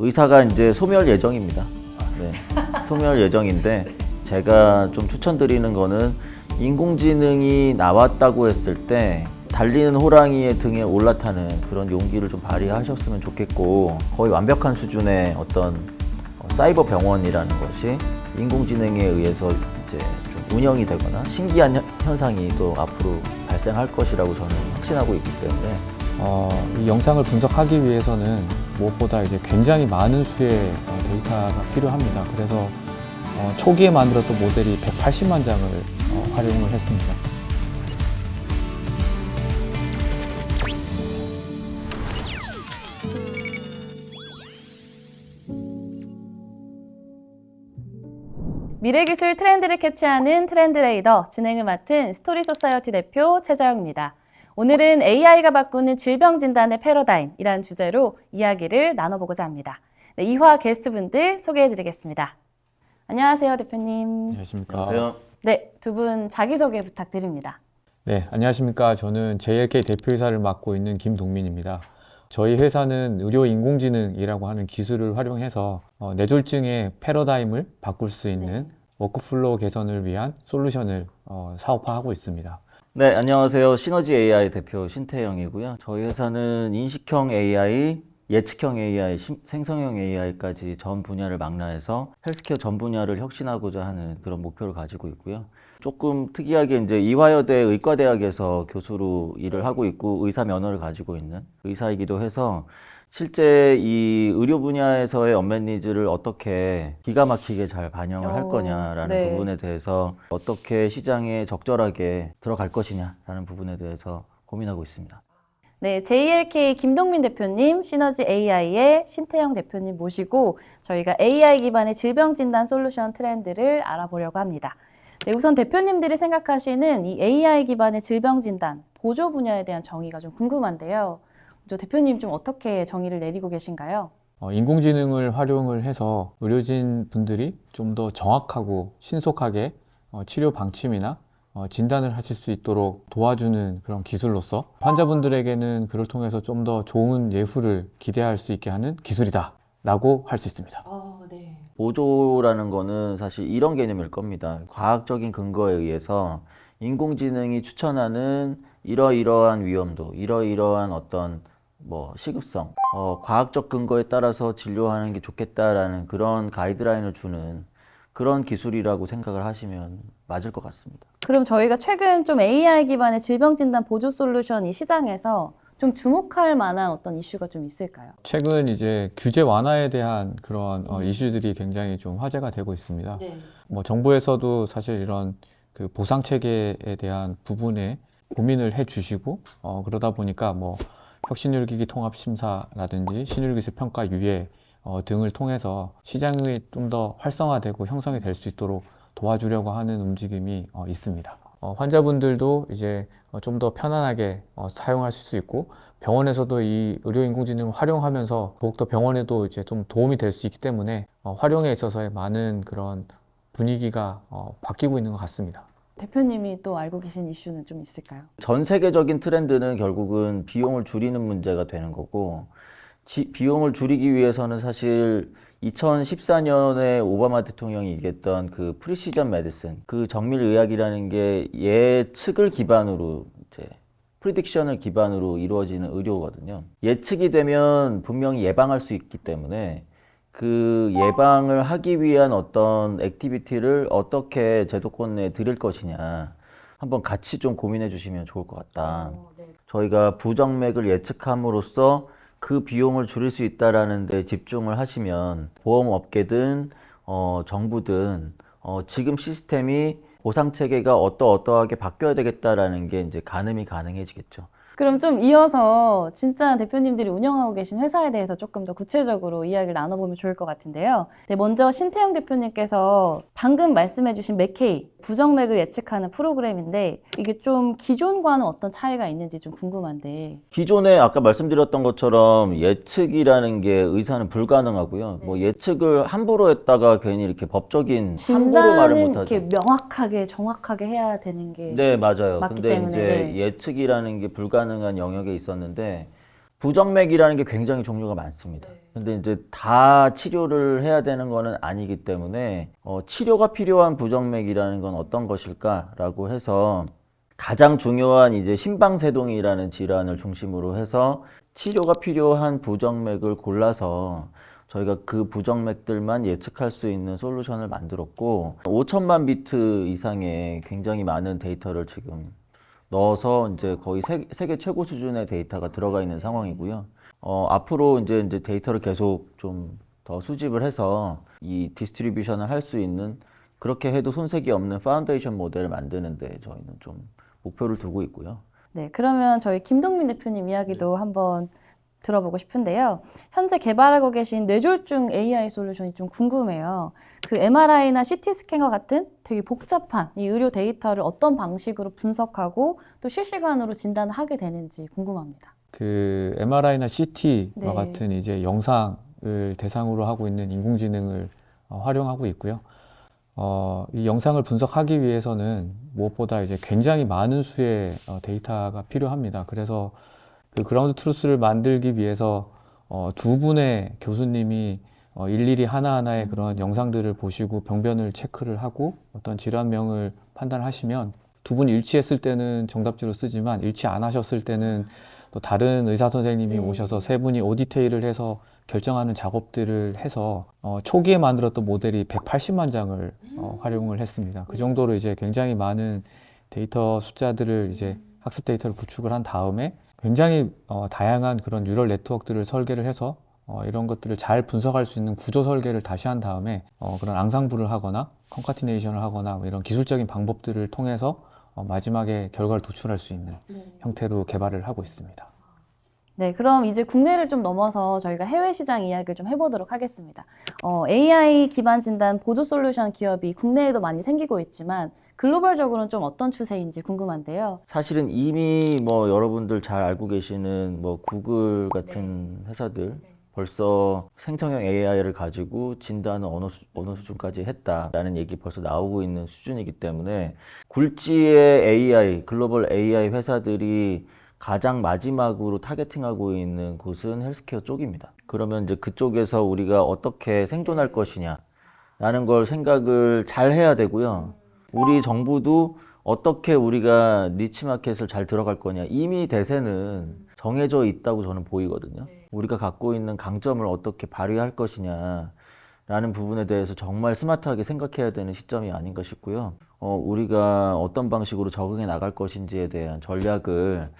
의사가 이제 소멸 예정입니다. 네, 소멸 예정인데 제가 좀 추천드리는 거는 인공지능이 나왔다고 했을 때 달리는 호랑이의 등에 올라타는 그런 용기를 좀 발휘하셨으면 좋겠고 거의 완벽한 수준의 어떤 어, 사이버 병원이라는 것이 인공지능에 의해서 이제 좀 운영이 되거나 신기한 현- 현상이 또 앞으로 발생할 것이라고 저는 확신하고 있기 때문에 어, 이 영상을 분석하기 위해서는 무엇보다 이제 굉장히 많은 수의 어, 데이터가 필요합니다. 그래서 어, 초기에 만들었던 모델이 180만 장을 어, 활용을 했습니다. 미래기술 트렌드를 캐치하는 트렌드레이더 진행을 맡은 스토리 소사이어티 대표 최자영입니다. 오늘은 AI가 바꾸는 질병 진단의 패러다임이라는 주제로 이야기를 나눠보고자 합니다. 네, 이화 게스트분들 소개해드리겠습니다. 안녕하세요, 대표님. 안녕하십니까. 안녕하세요. 네, 두 분 자기소개 부탁드립니다. 네, 안녕하십니까. 저는 JLK 대표이사를 맡고 있는 김동민입니다. 저희 회사는 의료 인공지능이라고 하는 기술을 활용해서 어, 뇌졸중의 패러다임을 바꿀 수 있는 워크플로우 개선을 위한 솔루션을 어, 사업화하고 있습니다. 네, 안녕하세요. 시너지 AI 대표 신태영이고요. 저희 회사는 인식형 AI, 예측형 AI, 심- 생성형 AI까지 전 분야를 망라해서 헬스케어 전 분야를 혁신하고자 하는 그런 목표를 가지고 있고요. 조금 특이하게 이제 이화여대 의과대학에서 교수로 일을 하고 있고 의사 면허를 가지고 있는 의사이기도 해서 실제 이 의료 분야에서의 언맷 니즈를 어떻게 기가 막히게 잘 반영을 할 어, 거냐라는 네. 부분에 대해서 어떻게 시장에 적절하게 들어갈 것이냐라는 부분에 대해서 고민하고 있습니다. 네, JLK 김동민 대표님, 시너지 AI의 신태영 대표님 모시고 저희가 AI 기반의 질병 진단 솔루션 트렌드를 알아보려고 합니다. 네, 우선 대표님들이 생각하시는 이 AI 기반의 질병 진단, 보조 분야에 대한 정의가 좀 궁금한데요. 저 대표님 좀 어떻게 정의를 내리고 계신가요? 어, 인공지능을 활용을 해서 의료진 분들이 좀 더 정확하고 신속하게 어, 치료 방침이나 어, 진단을 하실 수 있도록 도와주는 그런 기술로서 환자분들에게는 그를 통해서 좀 더 좋은 예후를 기대할 수 있게 하는 기술이다 라고 할 수 있습니다. 어, 네. 보조라는 거는 사실 이런 개념일 겁니다. 과학적인 근거에 의해서 인공지능이 추천하는 이러이러한 위험도, 이러이러한 어떤 뭐 시급성, 어, 과학적 근거에 따라서 진료하는 게 좋겠다라는 그런 가이드라인을 주는 그런 기술이라고 생각을 하시면 맞을 것 같습니다. 그럼 저희가 최근 좀 AI 기반의 질병 진단 보조 솔루션 이 시장에서 좀 주목할 만한 어떤 이슈가 좀 있을까요? 최근 이제 규제 완화에 대한 그런 어, 이슈들이 굉장히 좀 화제가 되고 있습니다. 네. 뭐 정부에서도 사실 이런 그 보상 체계에 대한 부분에 고민을 해 주시고 어 그러다 보니까 뭐 혁신율 기기 통합 심사라든지 신율 기술 평가 유예 어 등을 통해서 시장이 좀 더 활성화되고 형성이 될 수 있도록 도와주려고 하는 움직임이 어 있습니다. 어 환자분들도 이제 어 좀더 편안하게 어 사용하실 수 있고 병원에서도 이 의료 인공지능을 활용하면서 더욱더 병원에도 이제 좀 도움이 될 수 있기 때문에 어 활용에 있어서의 많은 그런 분위기가 어, 바뀌고 있는 것 같습니다. 대표님이 또 알고 계신 이슈는 좀 있을까요? 전 세계적인 트렌드는 결국은 비용을 줄이는 문제가 되는 거고 지- 비용을 줄이기 위해서는 사실 2014년에 오바마 대통령이 얘기했던 그 프리시전 메디슨 그 정밀 의학이라는 게 예측을 기반으로 이제 프리딕션을 기반으로 이루어지는 의료거든요. 예측이 되면 분명히 예방할 수 있기 때문에 그 예방을 하기 위한 어떤 액티비티를 어떻게 제도권 내에 드릴 것이냐 한번 같이 좀 고민해 주시면 좋을 것 같다. 저희가 부정맥을 예측함으로써 그 비용을 줄일 수 있다라는 데 집중을 하시면 보험업계든 어, 정부든 어, 지금 시스템이 보상 체계가 어떠어떠하게 바뀌어야 되겠다라는 게 이제 가늠이 가능해지겠죠. 그럼 좀 이어서 진짜 대표님들이 운영하고 계신 회사에 대해서 조금 더 구체적으로 이야기를 나눠보면 좋을 것 같은데요. 네, 먼저 신태영 대표님께서 방금 말씀해주신 맥케이 부정맥을 예측하는 프로그램인데 이게 좀 기존과는 어떤 차이가 있는지 좀 궁금한데. 기존에 아까 말씀드렸던 것처럼 예측이라는 게 의사는 불가능하고요. 뭐 예측을 함부로 했다가 괜히 이렇게 법적인 함부로 말을 진단은 못하죠. 이렇게 명확하게 정확하게 해야 되는 게 네, 맞아요. 맞기 근데 때문에, 이제 네. 예측이라는 게 불가능한 영역에 있었는데 부정맥이라는 게 굉장히 종류가 많습니다. 근데 이제 다 치료를 해야 되는 거는 아니기 때문에 어, 치료가 필요한 부정맥이라는 건 어떤 것일까라고 해서 가장 중요한 이제 심방세동이라는 질환을 중심으로 해서 치료가 필요한 부정맥을 골라서 저희가 그 부정맥들만 예측할 수 있는 솔루션을 만들었고 5천만 비트 이상의 굉장히 많은 데이터를 지금 넣어서 이제 거의 세, 세계 최고 수준의 데이터가 들어가 있는 상황이고요. 어, 앞으로 이제 이제 데이터를 계속 좀 더 수집을 해서 이 디스트리뷰션을 할 수 있는 그렇게 해도 손색이 없는 파운데이션 모델을 만드는데 저희는 좀 목표를 두고 있고요. 네, 그러면 저희 김동민 대표님 이야기도 한번 들어보고 싶은데요. 현재 개발하고 계신 뇌졸중 AI 솔루션이 좀 궁금해요. 그 MRI나 CT 스캔과 같은 되게 복잡한 이 의료 데이터를 어떤 방식으로 분석하고 또 실시간으로 진단을 하게 되는지 궁금합니다. 그 MRI나 CT와 네. 같은 이제 영상을 대상으로 하고 있는 인공지능을 어, 활용하고 있고요. 어, 이 영상을 분석하기 위해서는 무엇보다 이제 굉장히 많은 수의 어, 데이터가 필요합니다. 그래서 그 그라운드 트루스를 만들기 위해서 어, 두 분의 교수님이 어, 일일이 하나하나의 그런 영상들을 보시고 병변을 체크를 하고 어떤 질환명을 판단하시면 두 분이 일치했을 때는 정답지로 쓰지만 일치 안 하셨을 때는 또 다른 의사 선생님이 네. 오셔서 세 분이 오디테일을 해서 결정하는 작업들을 해서 어, 초기에 만들었던 모델이 180만 장을 어, 활용을 했습니다. 그 정도로 이제 굉장히 많은 데이터 숫자들을 이제 학습 데이터를 구축을 한 다음에 굉장히 어, 다양한 그런 뉴럴 네트워크들을 설계를 해서 어, 이런 것들을 잘 분석할 수 있는 구조 설계를 다시 한 다음에 어, 그런 앙상블을 하거나 컨카티네이션을 하거나 뭐 이런 기술적인 방법들을 통해서 어, 마지막에 결과를 도출할 수 있는 형태로 개발을 하고 있습니다. 네, 그럼 이제 국내를 좀 넘어서 저희가 해외 시장 이야기를 좀 해보도록 하겠습니다. 어, AI 기반 진단 보조 솔루션 기업이 국내에도 많이 생기고 있지만 글로벌적으로는 좀 어떤 추세인지 궁금한데요. 사실은 이미 뭐 여러분들 잘 알고 계시는 뭐 구글 같은 회사들 벌써 생성형 AI를 가지고 진단을 어느, 수, 어느 수준까지 했다라는 얘기 벌써 나오고 있는 수준이기 때문에 굴지의 AI, 글로벌 AI 회사들이 가장 마지막으로 타겟팅하고 있는 곳은 헬스케어 쪽입니다. 그러면 이제 그쪽에서 우리가 어떻게 생존할 것이냐 라는 걸 생각을 잘 해야 되고요. 우리 정부도 어떻게 우리가 니치 마켓을 잘 들어갈 거냐. 이미 대세는 정해져 있다고 저는 보이거든요. 우리가 갖고 있는 강점을 어떻게 발휘할 것이냐. 라는 부분에 대해서 정말 스마트하게 생각해야 되는 시점이 아닌가 싶고요. 어, 우리가 어떤 방식으로 적응해 나갈 것인지에 대한 전략을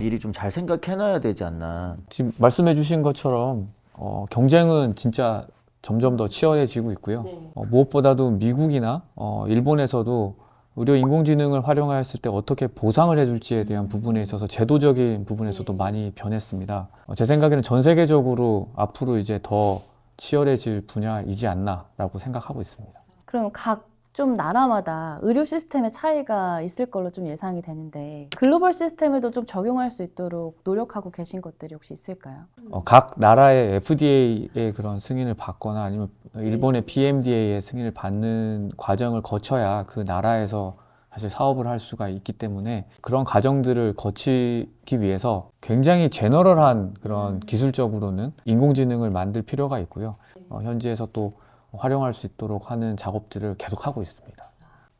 미리 좀 잘 생각해 놔야 되지 않나. 지금 말씀해 주신 것처럼 어, 경쟁은 진짜 점점 더 치열해지고 있고요. 어, 무엇보다도 미국이나 어, 일본에서도 의료 인공지능을 활용하였을 때 어떻게 보상을 해줄지에 대한 부분에 있어서 제도적인 부분에서도 많이 변했습니다. 어, 제 생각에는 전 세계적으로 앞으로 이제 더 치열해질 분야이지 않나라고 생각하고 있습니다. 그럼 각 좀 나라마다 의료 시스템의 차이가 있을 걸로 좀 예상이 되는데 글로벌 시스템에도 좀 적용할 수 있도록 노력하고 계신 것들이 혹시 있을까요? 어, 각 나라의 FDA의 그런 승인을 받거나 아니면 일본의 PMDA의 승인을 받는 과정을 거쳐야 그 나라에서 사실 사업을 할 수가 있기 때문에 그런 과정들을 거치기 위해서 굉장히 제너럴한 그런 기술적으로는 인공지능을 만들 필요가 있고요. 어, 현지에서 또 활용할 수 있도록 하는 작업들을 계속하고 있습니다.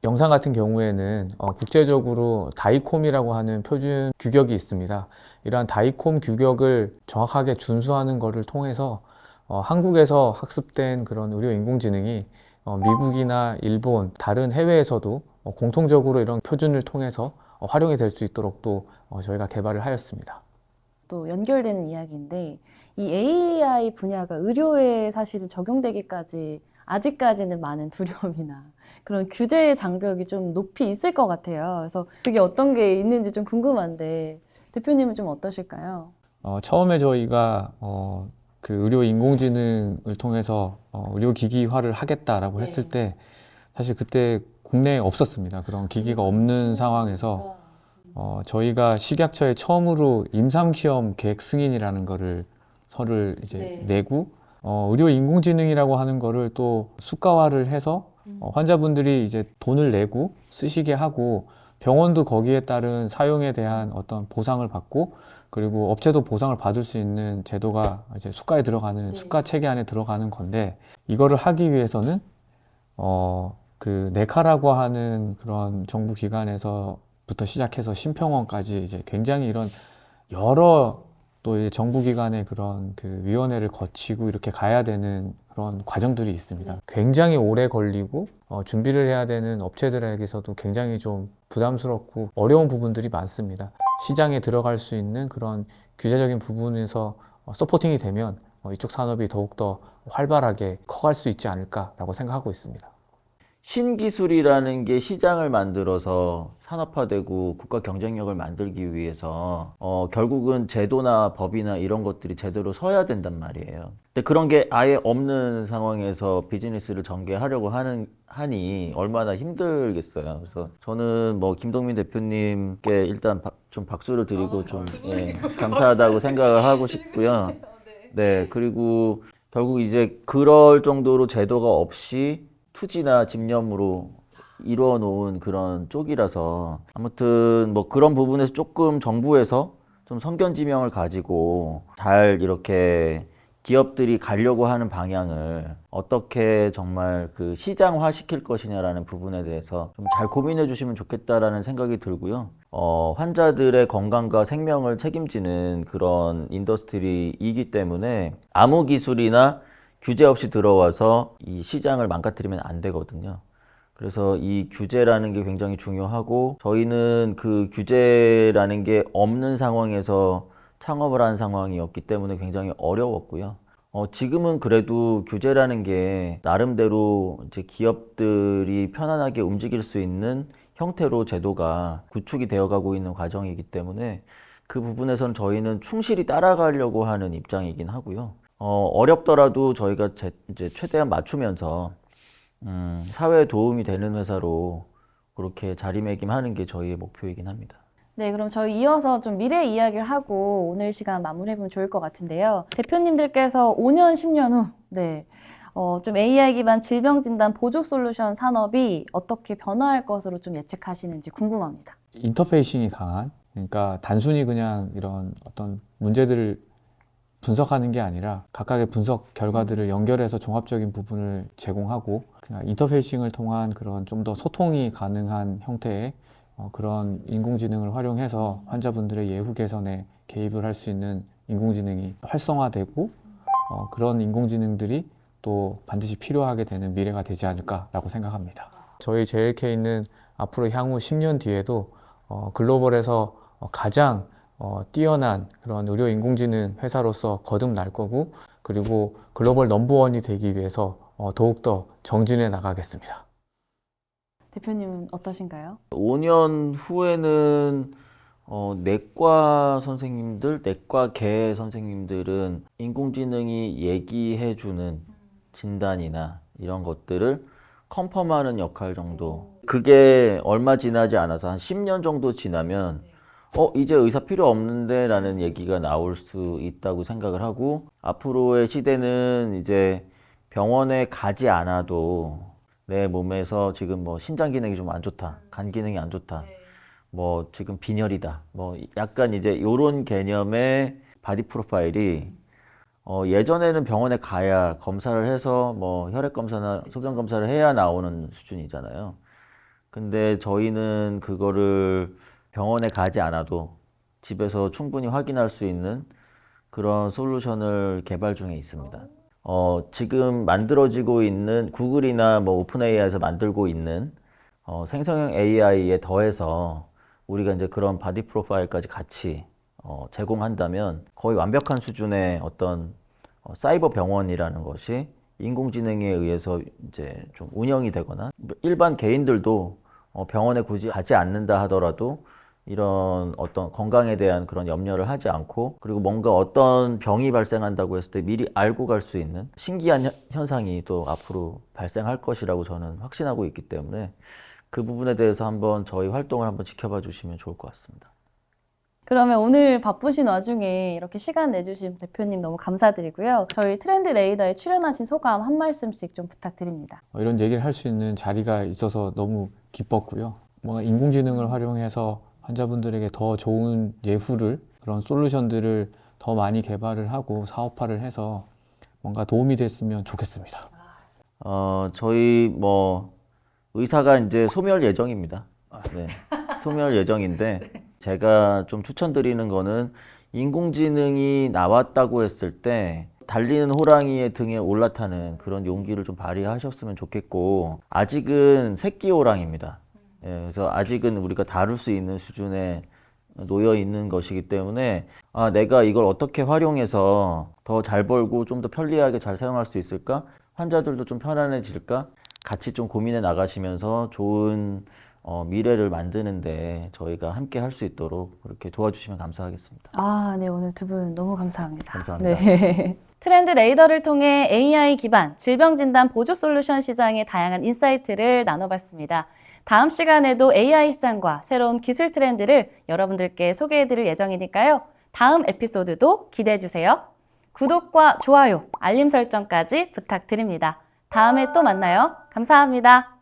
영상 같은 경우에는 어, 국제적으로 다이콤이라고 하는 표준 규격이 있습니다. 이러한 다이콤 규격을 정확하게 준수하는 것을 통해서 어, 한국에서 학습된 그런 의료 인공지능이 어, 미국이나 일본 다른 해외에서도 어, 공통적으로 이런 표준을 통해서 어, 활용이 될 수 있도록 또 어, 저희가 개발을 하였습니다. 또 연결되는 이야기인데 이 AI 분야가 의료에 사실은 적용되기까지 아직까지는 많은 두려움이나 그런 규제의 장벽이 좀 높이 있을 것 같아요. 그래서 그게 어떤 게 있는지 좀 궁금한데 대표님은 좀 어떠실까요? 어, 처음에 저희가 어, 그 의료 인공지능을 통해서 어, 의료 기기화를 하겠다라고 했을 때 사실 그때 국내에 없었습니다. 그런 기기가 없는 상황에서 어, 저희가 식약처에 처음으로 임상시험 계획 승인이라는 거를 서를 이제 네. 내고 어, 의료 인공지능이라고 하는 거를 또 수가화를 해서 어, 환자분들이 이제 돈을 내고 쓰시게 하고 병원도 거기에 따른 사용에 대한 어떤 보상을 받고 그리고 업체도 보상을 받을 수 있는 제도가 이제 수가에 들어가는 수가 체계 안에 들어가는 건데 이거를 하기 위해서는 어 그 네카라고 하는 그런 정부 기관에서 부터 시작해서 심평원까지 이제 굉장히 이런 여러 또이 정부 기관의 그런 그 위원회를 거치고 이렇게 가야 되는 그런 과정들이 있습니다. 굉장히 오래 걸리고 어, 준비를 해야 되는 업체들에게서도 굉장히 좀 부담스럽고 어려운 부분들이 많습니다. 시장에 들어갈 수 있는 그런 규제적인 부분에서 어, 서포팅이 되면 어, 이쪽 산업이 더욱더 활발하게 커갈 수 있지 않을까라고 생각하고 있습니다. 신기술이라는 게 시장을 만들어서 산업화되고 국가 경쟁력을 만들기 위해서 어, 결국은 제도나 법이나 이런 것들이 제대로 서야 된단 말이에요. 근데 그런 게 아예 없는 상황에서 비즈니스를 전개하려고 하는 하니 얼마나 힘들겠어요. 그래서 저는 뭐 김동민 대표님께 일단 박- 좀 박수를 드리고 좀 예, 감사하다고 생각을 하고 싶고요. 네, 그리고 결국 이제 그럴 정도로 제도가 없이 투지나 집념으로 이루어 놓은 그런 쪽이라서 아무튼 뭐 그런 부분에서 조금 정부에서 좀 성견지명을 가지고 잘 이렇게 기업들이 가려고 하는 방향을 어떻게 정말 그 시장화 시킬 것이냐라는 부분에 대해서 좀 잘 고민해 주시면 좋겠다라는 생각이 들고요. 어, 환자들의 건강과 생명을 책임지는 그런 인더스트리이기 때문에 아무 기술이나 규제 없이 들어와서 이 시장을 망가뜨리면 안 되거든요. 그래서 이 규제라는 게 굉장히 중요하고 저희는 그 규제라는 게 없는 상황에서 창업을 한 상황이었기 때문에 굉장히 어려웠고요. 어, 지금은 그래도 규제라는 게 나름대로 이제 기업들이 편안하게 움직일 수 있는 형태로 제도가 구축이 되어 가고 있는 과정이기 때문에 그 부분에선 저희는 충실히 따라가려고 하는 입장이긴 하고요. 어, 어렵더라도 저희가 제, 이제 최대한 맞추면서 음, 사회에 도움이 되는 회사로 그렇게 자리매김하는 게 저희의 목표이긴 합니다. 네, 그럼 저희 이어서 좀 미래 이야기를 하고 오늘 시간 마무리해보면 좋을 것 같은데요. 대표님들께서 5년, 10년 후, 네, 어, 좀 AI 기반 질병 진단 보조 솔루션 산업이 어떻게 변화할 것으로 좀 예측하시는지 궁금합니다. 인터페이싱이 강한 그러니까 단순히 그냥 이런 어떤 문제들을 분석하는 게 아니라 각각의 분석 결과들을 연결해서 종합적인 부분을 제공하고 그냥 인터페이싱을 통한 그런 좀 더 소통이 가능한 형태의 어, 그런 인공지능을 활용해서 환자분들의 예후 개선에 개입을 할 수 있는 인공지능이 활성화되고 어, 그런 인공지능들이 또 반드시 필요하게 되는 미래가 되지 않을까라고 생각합니다. 저희 JLK는 앞으로 향후 10년 뒤에도 어, 글로벌에서 어, 가장 어, 뛰어난 그런 의료 인공지능 회사로서 거듭날 거고 그리고 글로벌 넘버원이 되기 위해서 어, 더욱더 정진해 나가겠습니다. 대표님은 어떠신가요? 5년 후에는 어, 내과 선생님들, 내과계 선생님들은 인공지능이 얘기해주는 진단이나 이런 것들을 컨펌하는 역할 정도. 그게 얼마 지나지 않아서 한 10년 정도 지나면 어, 이제 의사 필요 없는데 라는 얘기가 나올 수 있다고 생각을 하고 앞으로의 시대는 이제 병원에 가지 않아도 내 몸에서 지금 뭐 신장 기능이 좀 안 좋다, 간 기능이 안 좋다, 뭐 지금 빈혈이다, 뭐 약간 이제 요런 개념의 바디 프로파일이 어 예전에는 병원에 가야 검사를 해서 뭐 혈액 검사나 소변 검사를 해야 나오는 수준이잖아요. 근데 저희는 그거를 병원에 가지 않아도 집에서 충분히 확인할 수 있는 그런 솔루션을 개발 중에 있습니다. 어, 지금 만들어지고 있는 구글이나 뭐 오픈 AI에서 만들고 있는 어, 생성형 AI에 더해서 우리가 이제 그런 바디 프로파일까지 같이 어, 제공한다면 거의 완벽한 수준의 어떤 어, 사이버 병원이라는 것이 인공지능에 의해서 이제 좀 운영이 되거나 일반 개인들도 어, 병원에 굳이 가지 않는다 하더라도 이런 어떤 건강에 대한 그런 염려를 하지 않고 그리고 뭔가 어떤 병이 발생한다고 했을 때 미리 알고 갈 수 있는 신기한 현- 현상이 또 앞으로 발생할 것이라고 저는 확신하고 있기 때문에 그 부분에 대해서 한번 저희 활동을 한번 지켜봐 주시면 좋을 것 같습니다. 그러면 오늘 바쁘신 와중에 이렇게 시간 내주신 대표님 너무 감사드리고요. 저희 트렌드 레이더에 출연하신 소감 한 말씀씩 좀 부탁드립니다. 어, 이런 얘기를 할 수 있는 자리가 있어서 너무 기뻤고요. 뭔가 인공지능을 활용해서 환자분들에게 더 좋은 예후를 그런 솔루션들을 더 많이 개발을 하고 사업화를 해서 뭔가 도움이 됐으면 좋겠습니다. 어, 저희 뭐 의사가 이제 소멸 예정입니다. 네. 소멸 예정인데 제가 좀 추천드리는 거는 인공지능이 나왔다고 했을 때 달리는 호랑이의 등에 올라타는 그런 용기를 좀 발휘하셨으면 좋겠고 아직은 새끼 호랑입니다. 예, 그래서 아직은 우리가 다룰 수 있는 수준에 놓여 있는 것이기 때문에 아, 내가 이걸 어떻게 활용해서 더 잘 벌고 좀 더 편리하게 잘 사용할 수 있을까? 환자들도 좀 편안해질까? 같이 좀 고민해 나가시면서 좋은 어, 미래를 만드는데 저희가 함께 할 수 있도록 그렇게 도와주시면 감사하겠습니다. 아, 네, 오늘 두 분 너무 감사합니다. 감사합니다. 네. 트렌드 레이더를 통해 AI 기반 질병 진단 보조 솔루션 시장의 다양한 인사이트를 나눠봤습니다. 다음 시간에도 AI 시장과 새로운 기술 트렌드를 여러분들께 소개해드릴 예정이니까요. 다음 에피소드도 기대해주세요. 구독과 좋아요, 알림 설정까지 부탁드립니다. 다음에 또 만나요. 감사합니다.